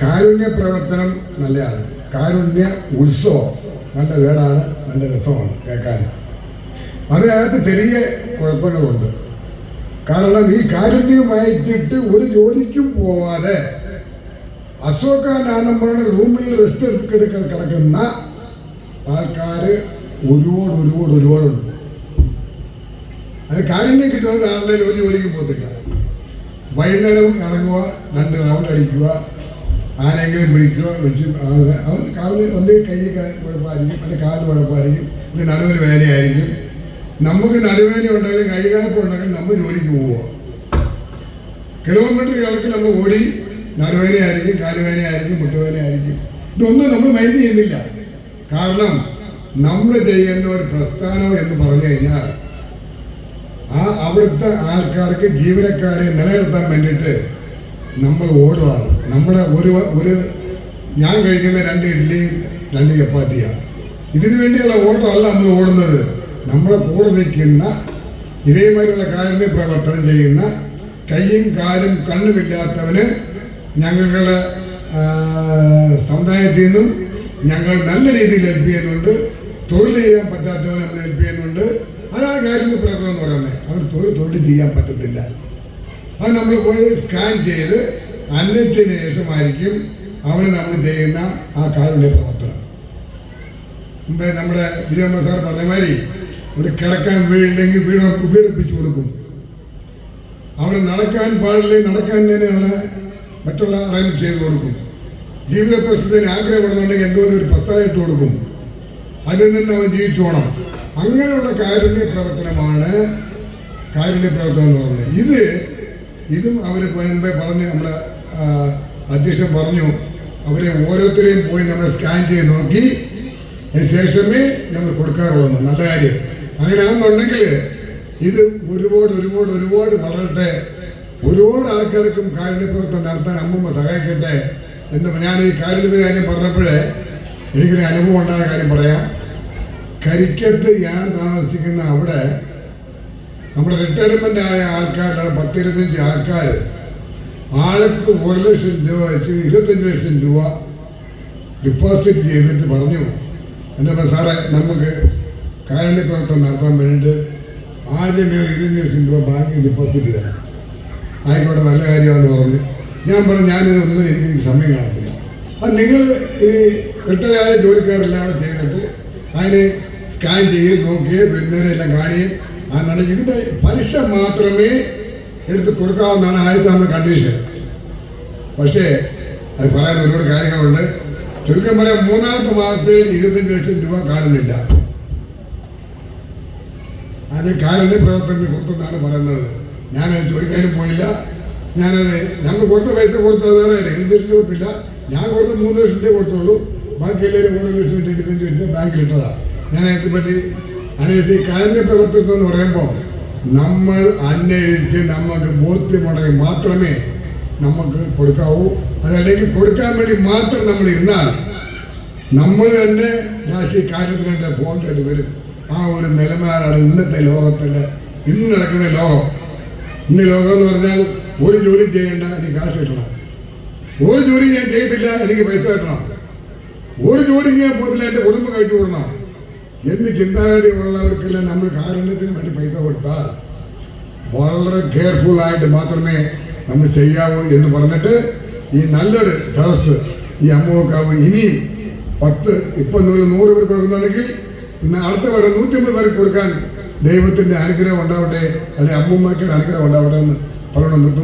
കാരുണ്യ പ്രവർത്തനം നല്ലതാണ്. കാരുണ്യ ഉത്സവം നല്ല വേടാണ് നല്ല രസമാണ് കേൾക്കാൻ. അതിനകത്ത് ചെറിയ കുഴപ്പങ്ങളുണ്ട് കാരണം ഈ കാരുണ്യം അയച്ചിട്ട് ഒരു ജോലിക്കും പോവാതെ അശോക നാനമ്പറുടെ റൂമിൽ റെസ്റ്റ് എടുക്കാൻ കിടക്കുന്ന ആൾക്കാർ ഒരുപാട് ഒരുപാട് ഒരുപാടുണ്ട് അത് കാരുണ്യം കിട്ടുന്നത് ആളുടെ ഒരു ജോലിക്കും പോകത്തില്ല. വൈകുന്നേരം ഇറങ്ങുക രണ്ട് റൗണ്ട് അടിക്കുക ആരെങ്കിലും പിടിക്കുക വെച്ച് അവൻ കാലിൽ ഒന്ന് കൈ കുഴപ്പമായിരിക്കും അല്ലെങ്കിൽ കാൽ കുഴപ്പമായിരിക്കും അല്ലെങ്കിൽ നടുവിന് വേദനയായിരിക്കും. നമുക്ക് നടുവേദന ഉണ്ടെങ്കിലും കൈകാലപ്പം ഉണ്ടെങ്കിലും നമ്മൾ ജോലിക്ക് പോവുക. കിലോമീറ്റർ കണക്കിൽ നമ്മൾ ഓടി നടുവേദനയായിരിക്കും കാലുവേദനയായിരിക്കും മുട്ടുവേദനയായിരിക്കും. ഇതൊന്നും നമ്മൾ മൈൻഡ് ചെയ്യുന്നില്ല. കാരണം നമ്മൾ ചെയ്യേണ്ട ഒരു പ്രസ്ഥാനം എന്ന് പറഞ്ഞു കഴിഞ്ഞാൽ ആ അവിടുത്തെ ആൾക്കാർക്ക് ജീവനക്കാരെ നിലനിർത്താൻ വേണ്ടിയിട്ട് നമ്മൾ ഓരോ ഓടുകയാണ് നമ്മുടെ ഒരു ഒരു ഞാൻ കഴിക്കുന്ന രണ്ട് ഇഡ്ഡലിയും രണ്ട് ചപ്പാത്തിയാണ് ഇതിനു വേണ്ടിയുള്ള ഓട്ടം അല്ല നമ്മൾ ഓടുന്നത്. നമ്മളെ കൂടെ നിൽക്കുന്ന ഇതേമാതിരിയുള്ള കാരുണ്യ പ്രവർത്തനം ചെയ്യുന്ന കയ്യും കാലും കണ്ണുമില്ലാത്തവന് ഞങ്ങളുടെ സമുദായത്തിൽ നിന്നും ഞങ്ങൾ നല്ല രീതിയിൽ ഹെൽപ്പ് ചെയ്യുന്നുണ്ട്. തൊഴിൽ ചെയ്യാൻ പറ്റാത്തവനെ നമ്മൾ ഹെൽപ്പ് ചെയ്യുന്നുണ്ട്. അതാണ് കാരുണ്യ പ്രവർത്തനം എന്ന് പറയുന്നത്. അവർ തൊഴിൽ തൊഴിൽ ചെയ്യാൻ പറ്റത്തില്ല. അത് നമ്മൾ പോയി സ്കാൻ ചെയ്ത് അന്നത്തിന് ശേഷമായിരിക്കും അവന് നമ്മൾ ചെയ്യുന്ന ആ കാലിന്റെ പ്രവർത്തനം. മുമ്പേ നമ്മുടെ വിജയമ്മ സാർ പറഞ്ഞ മാതിരി ഇവിടെ കിടക്കാൻ വീടില്ലെങ്കിൽ വീട് വീടിപ്പിച്ചു കൊടുക്കും. അവന് നടക്കാൻ പാടില്ലെങ്കിൽ നടക്കാൻ തന്നെയാണ് മറ്റുള്ള അറേഞ്ച് ചെയ്ത് കൊടുക്കും. ജീവിത പ്രശ്നത്തിന് ആഗ്രഹപ്പെടുന്നുണ്ടെങ്കിൽ എന്തോ ഒരു പ്രസ്താവന ഇട്ട് കൊടുക്കും. അതിൽ നിന്ന് അവൻ ജീവിച്ചു പോകണം അങ്ങനെയുള്ള കാരുണ്യ പ്രവർത്തനമാണ് കാരുണ്യ പ്രവർത്തനം എന്ന് പറയുന്നത്. ഇത് ഇതും അവർ മുമ്പേ പറഞ്ഞ് നമ്മുടെ അധ്യക്ഷൻ പറഞ്ഞു. അവരെ ഓരോരുത്തരെയും പോയി നമ്മൾ സ്കാൻ ചെയ്ത് നോക്കി. അതിന് ശേഷമേ നമ്മൾ കൊടുക്കാറുള്ളൂ. നല്ല കാര്യം. അങ്ങനെയാണെന്നുണ്ടെങ്കിൽ ഇത് ഒരുപാട് ഒരുപാട് ഒരുപാട് വളരട്ടെ. ഒരുപാട് ആൾക്കാർക്കും കാരുണ്യപ്രവർത്തനം നടത്താൻ അമ്മമ്മ സഹായിക്കട്ടെ എന്ന് ഞാൻ ഈ കാരുണ്യത്തിന്റെ കാര്യം പറഞ്ഞപ്പോഴേ എനിക്കൊരു അനുഭവം ഉണ്ടായ കാര്യം പറയാം. കരിക്കത്ത് ഞാൻ താമസിക്കുന്ന അവിടെ നമ്മുടെ റിട്ടയർമെന്റ് ആയ ആൾക്കാരാണ് പത്തിരുപത്തഞ്ച് ആൾക്കാർ ആൾക്ക് ഒരു ലക്ഷം രൂപ വെച്ച് ഇരുപത്തഞ്ച് ലക്ഷം രൂപ ഡിപ്പോസിറ്റ് ചെയ്തിട്ട് പറഞ്ഞു. എന്താ സാറേ നമുക്ക് കാരുണ്യ പ്രവർത്തനം നടത്താൻ വേണ്ടിയിട്ട് ആദ്യമേ ഒരു ഇരുപത്തഞ്ച് ലക്ഷം രൂപ ബാങ്കിൽ ഡിപ്പോസിറ്റ് തരാം ആയിക്കോട്ടെ നല്ല കാര്യമാണെന്ന് പറഞ്ഞു. ഞാൻ പറഞ്ഞു ഞാനിതൊന്നും എനിക്ക് സമയം കാണത്തില്ല. അപ്പം നിങ്ങൾ ഈ റിട്ടയർഡായ ജോലിക്കാരെല്ലാം ചെയ്തിട്ട് അതിന് സ്കാൻ ചെയ്യുകയും നോക്കുകയും വരുന്നവരെല്ലാം കാണുകയും അതാണ് ഇതിന്റെ പലിശ മാത്രമേ എടുത്ത് കൊടുക്കാവുന്നതാണ് ആദ്യത്തെ നമ്മുടെ കണ്ടീഷൻ പക്ഷേ അത് പറയാൻ ഒരുപാട് കാര്യങ്ങളുണ്ട്. ചുരുക്കം പറയാം മൂന്നാമത്തെ മാസത്തിൽ ഇരുപത്തഞ്ച് ലക്ഷം രൂപ കാണുന്നില്ല. അത് കാരുണ്യ പ്രവർത്തനത്തിന് കൊടുത്തെന്നാണ് പറയുന്നത്. ഞാനത് ചോദിക്കാനും പോയില്ല. ഞാനത് ഞങ്ങൾ കൊടുത്ത പൈസ കൊടുത്തത് രണ്ട് ലക്ഷം കൊടുത്തില്ല. ഞാൻ കൊടുത്ത മൂന്ന് ലക്ഷം രൂപ കൊടുത്തുള്ളൂ. ബാക്കി എല്ലാവരും മൂന്ന് ലക്ഷം രൂപ ഇരുപത്തഞ്ച് ലക്ഷം ബാങ്കിൽ ഇട്ടതാണ് ഞാൻ അതിനെപ്പറ്റി അന്വേഷിച്ച് കാരുണ്യ പ്രവർത്തനം എന്ന് പറയുമ്പോൾ നമ്മൾ അന്വേഷിച്ച് നമുക്ക് ബോധ്യമുണ്ടെങ്കിൽ മാത്രമേ നമുക്ക് കൊടുക്കാവൂ. അതല്ലെങ്കിൽ കൊടുക്കാൻ വേണ്ടി മാത്രം നമ്മൾ ഇരുന്നാൽ നമ്മൾ തന്നെ രാശി കാര്യത്തിനെ പോകേണ്ടി വരും. ആ ഒരു നിലപാടാണ് ഇന്നത്തെ ലോകത്തിൽ ഇന്ന് നടക്കുന്ന ലോകം. ഇന്ന് ലോകം എന്ന് പറഞ്ഞാൽ ഒരു ജോലി ചെയ്യേണ്ട എനിക്ക് കാശ് കിട്ടണം. ഒരു ജോലി ഞാൻ ചെയ്തില്ല എനിക്ക് പൈസ കിട്ടണം. ഒരു ജോലി ഞാൻ പോകില്ല എന്റെ കുടുംബം കഴിച്ചു കൊടുക്കണം. എന്ന് ചിന്താഗതി ഉള്ളവർക്കെല്ലാം നമ്മൾ കാരുണ്യത്തിന് വേണ്ടി പൈസ കൊടുത്താൽ? വളരെ കെയർഫുൾ ആയിട്ട് മാത്രമേ നമ്മൾ ചെയ്യാവൂ എന്ന് പറഞ്ഞിട്ട് ഈ നല്ലൊരു സദസ് ഈ അമ്മക്കാവ് ഇനിയും പത്ത് ഇപ്പം നൂറ് നൂറ് പേർക്ക് കൊടുക്കുന്നുണ്ടെങ്കിൽ പിന്നെ അടുത്ത വരെ നൂറ്റമ്പത് പേർക്ക് കൊടുക്കാൻ ദൈവത്തിന്റെ അനുഗ്രഹം ഉണ്ടാവട്ടെ അല്ലെങ്കിൽ അമ്മൂമ്മയ്ക്കുടെ അനുഗ്രഹം ഉണ്ടാവട്ടെ എന്ന് പറയണം